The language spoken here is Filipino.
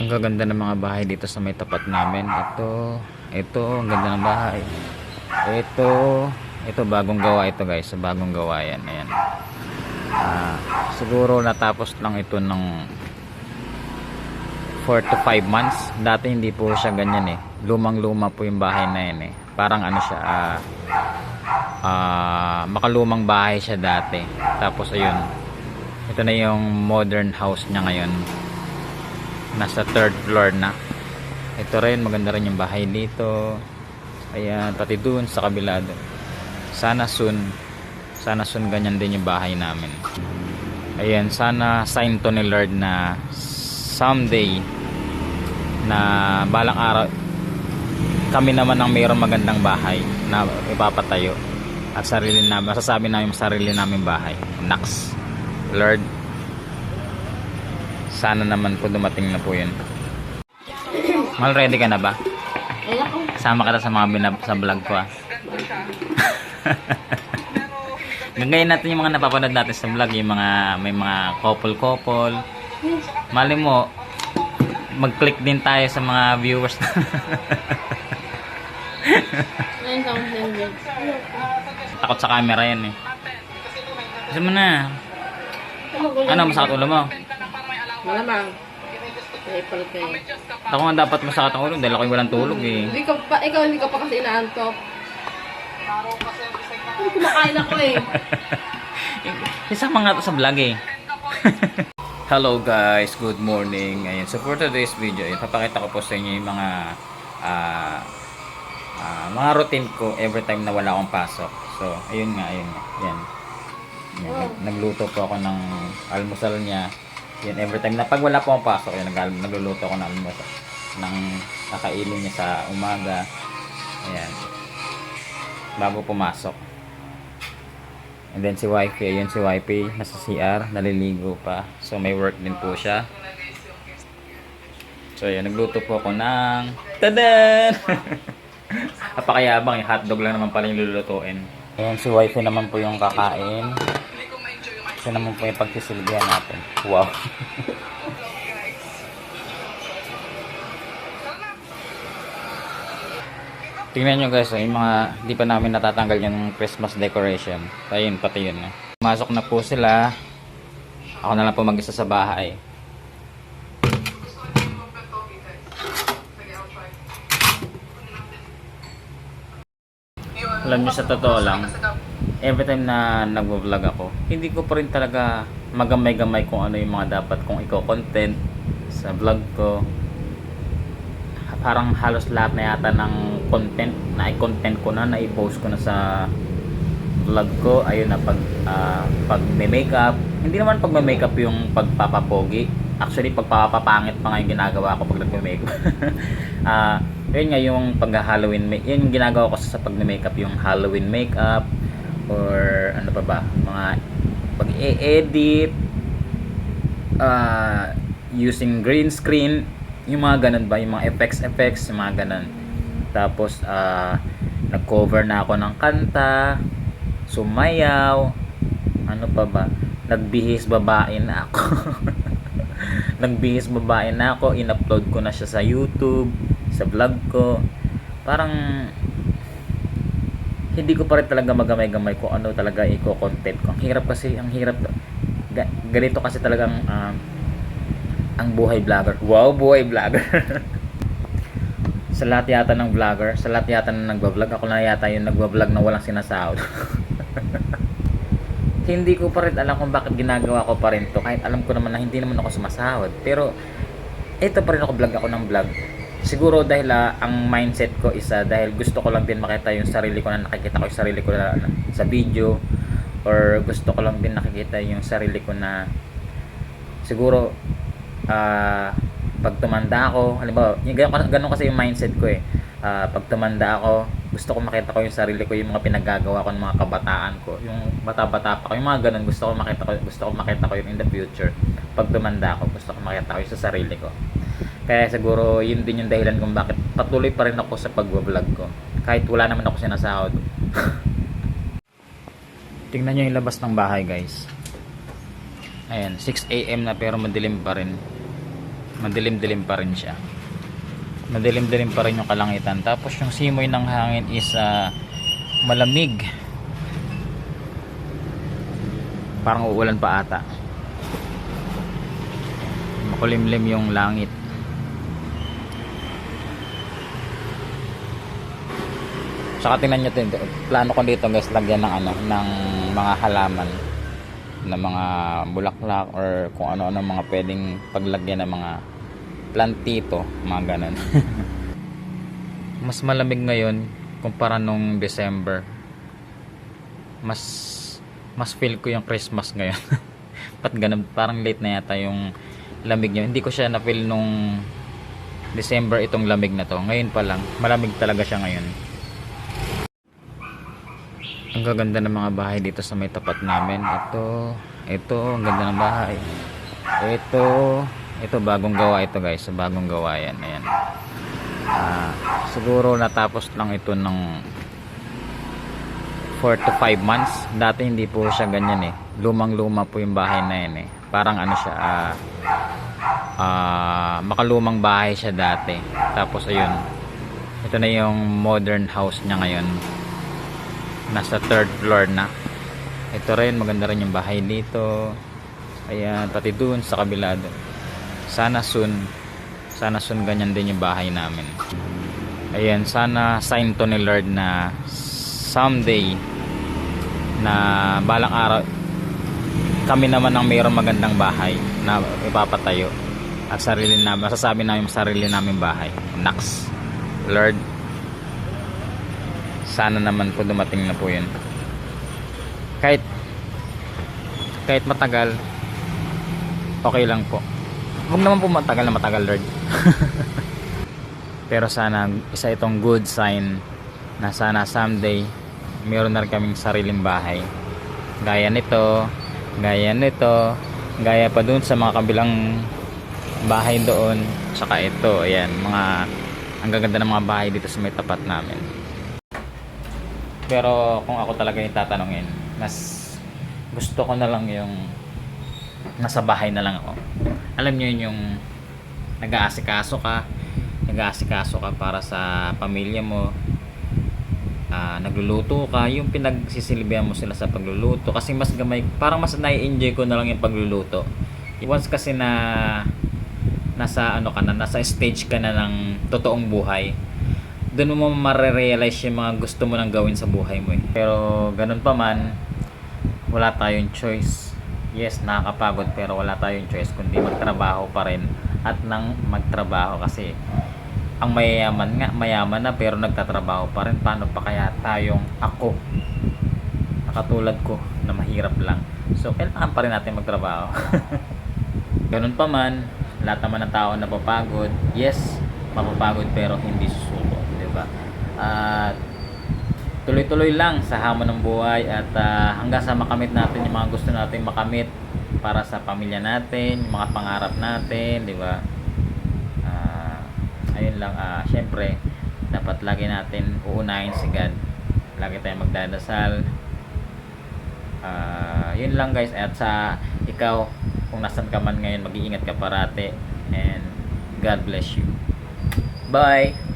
Ang gaganda ng mga bahay dito sa may tapat namin. Ito, ito, ang ganda ng bahay. Ito, ito bagong gawa ito guys. Bagong gawa yan. Ayan. Ah, siguro natapos lang ito ng 4 to 5 months. Dati hindi po siya ganyan eh. Lumang-luma po yung bahay na yan eh. Parang ano siya, ah, ah, makalumang bahay siya dati. Tapos ayun, ito na yung modern house niya ngayon. Nasa third floor na. Ito rin, maganda rin yung bahay dito. Ayan, pati dun sa kabila dun. Sana soon, sana soon ganyan din yung bahay namin. Ayan, sana sign to ni Lord na someday na balang araw kami naman ang mayroong magandang bahay na ipapatayo at sarili na masasabi namin sarili namin bahay. Naks. Lord, sana naman po dumating na po yun. Mal, ready ka na ba? Sama ka na sa mga binab sa vlog ko ah. Gagayin natin yung mga napapanood natin sa vlog, yung mga may mga couple-couple. Mali mo, mag-click din tayo sa mga viewers. Takot sa camera yan eh. Gusto mo na. Ano, masakit ulo mo? Malamang. Kaya pala kayo. Ako nga dapat masakit ang ulo dahil ako'y walang tulog eh. Hindi ka pa, ikaw hindi ka pa kasi inaantok. Hindi kumakain ako eh. Isama nga to sa vlog eh. Hello guys, good morning. Ayun, so for today's video, ayun, papakita ko po sa inyo yung mga ah, ah, mga routine ko every time na wala akong pasok. So, ayun nga, ayun nga. Yan. Yan, nag- nagluto po ako ng almusal niya. Yan, every time na pag wala po akong pasok, yan, nag nagluluto ako ng almusal ng kakainin niya sa umaga. Ayan. Bago pumasok. And then si wifey, ayun si wifey, nasa CR, naliligo pa. So may work din po siya. So ayun, nagluto po ako ng tadan! Napakayabang, yung hotdog lang naman pala yung lulutuin. Ayan, si wifey naman po yung kakain. Siya naman po yung pagsisilbihan natin. Wow! Tingnan nyo guys, oh, yung mga di pa namin natatanggal yung Christmas decoration. Ayun, pati yun. Masok na po sila. Ako na lang po mag-isa sa bahay. Alam nyo sa totoo lang, every time na nagvo-vlog ako, hindi ko pa rin talaga magamay-gamay kung ano yung mga dapat kong i-content sa vlog ko parang halos lahat na yata ng content na i-content ko na, na i-post ko na sa vlog ko. Ayun na pag ah, pag may makeup. Hindi naman pag may makeup yung pagpapapogi. Actually, pagpapapangit pa nga yung ginagawa ko pag nagme-makeup. Ah, yun nga yung pag-Halloween, yun yung ginagawa ko sa pag makeup yung Halloween makeup or ano pa ba, mga pag-edit uh, using green screen yung mga ganun ba? Yung mga effects effects yung mga ganun. Tapos ah nag-cover na ako ng kanta sumayaw ano pa ba? Nagbihis babae na ako. Nagbihis babae na ako in-upload ko na siya sa YouTube sa vlog ko. Parang hindi ko pa rin talaga magamay-gamay kung ano talaga i-content ko. Ang hirap kasi, ang hirap. Ga- ganito kasi talagang ah, ang buhay vlogger. Wow, buhay vlogger. sa lahat yata ng vlogger, sa lahat yata ng nagbablog, ako na yata yung nagbablog na walang sinasahod. hindi ko pa rin alam kung bakit ginagawa ko pa rin to kahit alam ko naman na hindi naman ako sumasahod pero ito pa rin ako vlog ako ng vlog siguro dahil ah, ang mindset ko isa dahil gusto ko lang din makita yung sarili ko na nakikita ko yung sarili ko na, na- sa video or gusto ko lang din nakikita yung sarili ko na siguro ah pag tumanda ako halimbawa yung ganun, ganun kasi yung mindset ko eh. Ah, pag tumanda ako gusto ko makita ko yung sarili ko yung mga pinaggagawa ko ng mga kabataan ko yung bata-bata pa ko yung mga ganun gusto ko makita ko gusto ko makita ko yung in the future. Pag tumanda ako gusto ko makita ko yung sa sarili ko kaya siguro yun din yung dahilan kung bakit patuloy pa rin ako sa pagbablog ko kahit wala naman ako sinasahod tingnan nyo yung labas ng bahay guys ayan 6am na pero madilim pa rin Madilim-dilim pa rin siya. Madilim-dilim pa rin yung kalangitan. Tapos yung simoy ng hangin is ah, malamig. Parang uulan pa ata. Makulimlim yung langit. Saka tingnan nyo din, plano ko dito guys, lagyan ng ano, ng mga halaman na mga bulaklak or kung ano-ano mga pwedeng paglagyan ng mga plantito, mga ganun. mas malamig ngayon kumpara nung December. Mas mas feel ko yung Christmas ngayon. Pat ganun, parang late na yata yung lamig niya. Hindi ko siya na-feel nung December itong lamig na to. Ngayon pa lang, malamig talaga siya ngayon. Ang gaganda ng mga bahay dito sa may tapat namin. Ito, ito, ang ganda ng bahay. Ito, ito bagong gawa ito guys. Bagong gawa yan. Ayan. Ah, siguro natapos lang ito ng 4 to 5 months. Dati hindi po siya ganyan eh. Lumang-luma po yung bahay na yan eh. Parang ano siya, ah, ah, makalumang bahay siya dati. Tapos ayun, ito na yung modern house niya ngayon nasa third floor na. Ito rin maganda rin yung bahay dito. Ayan pati dun sa kabila dun. sana soon sana soon ganyan din yung bahay namin. Ayan sana sign to ni Lord na someday na balang araw kami naman ang mayroong magandang bahay na ipapatayo. At sarili na masasabi namin sarili namin bahay. Nax Lord sana naman po dumating na po yun. Kahit kahit matagal okay lang po. Huwag naman po matagal na matagal Lord. Pero sana isa itong good sign na sana someday meron na kaming sariling bahay. Gaya nito gaya nito gaya pa dun sa mga kabilang bahay doon. Tsaka ito ayan mga ang gaganda ng mga bahay dito sa may tapat namin pero kung ako talaga yung tatanungin, mas gusto ko na lang yung nasa bahay na lang ako. Alam niyo yun yung nag-aasikaso ka, nag-aasikaso ka para sa pamilya mo, ah, nagluluto ka, yung pinagsisilbihan mo sila sa pagluluto kasi mas gamay, parang mas nai-enjoy ko na lang yung pagluluto. Once kasi na nasa ano ka na, nasa stage ka na ng totoong buhay, doon mo marirealize yung mga gusto mo nang gawin sa buhay mo eh. Pero ganun pa man, wala tayong choice. Yes, nakakapagod pero wala tayong choice kundi magtrabaho pa rin at nang magtrabaho kasi ang mayayaman nga, mayaman na pero nagtatrabaho pa rin. Paano pa kaya tayong ako na katulad ko na mahirap lang. So, kailangan pa rin natin magtrabaho. Ganun pa man, lahat naman ng tao napapagod. Yes, mapapagod pero hindi susuko, ba? At tuloy-tuloy lang sa hamon ng buhay at ah, hanggang sa makamit natin yung mga gusto natin makamit para sa pamilya natin, yung mga pangarap natin, 'di ba? Ah, ayun lang ah, syempre dapat lagi natin uunahin si God. Lagi tayong magdadasal. Ah, yun lang guys at sa ikaw kung nasan ka man ngayon mag-iingat ka parate and God bless you. Bye!